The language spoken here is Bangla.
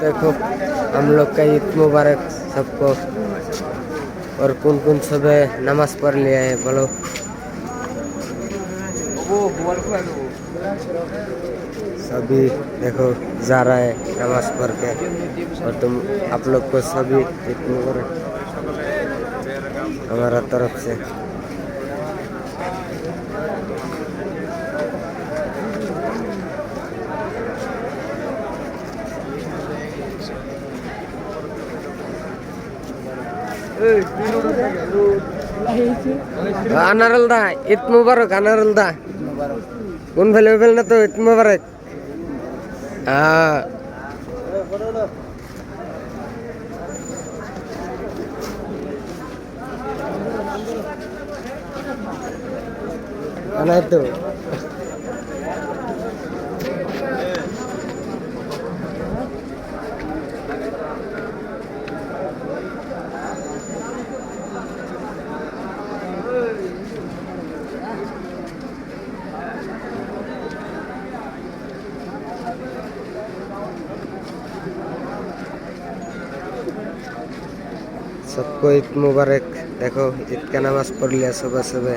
देखो, हम लोग का ईद मुबारक सबको। और कौन कौन सब नमाज़ पढ़ लिया है बोलो। सभी देखो, जा रहा है नमाज़ पढ़ के। और तुम, आप लोग को सभी ईद मुबारक। हमारा तरफ़ से। আনারুল দা, ঈদ মুবারক। আনারুল দা কোন ফেলে ফেল না তো ঈদ মুবারক? হ্যাঁ তো। सबको ईद मुबारक देखो ईद का नमाज पढ़ लिया सुबह सुबह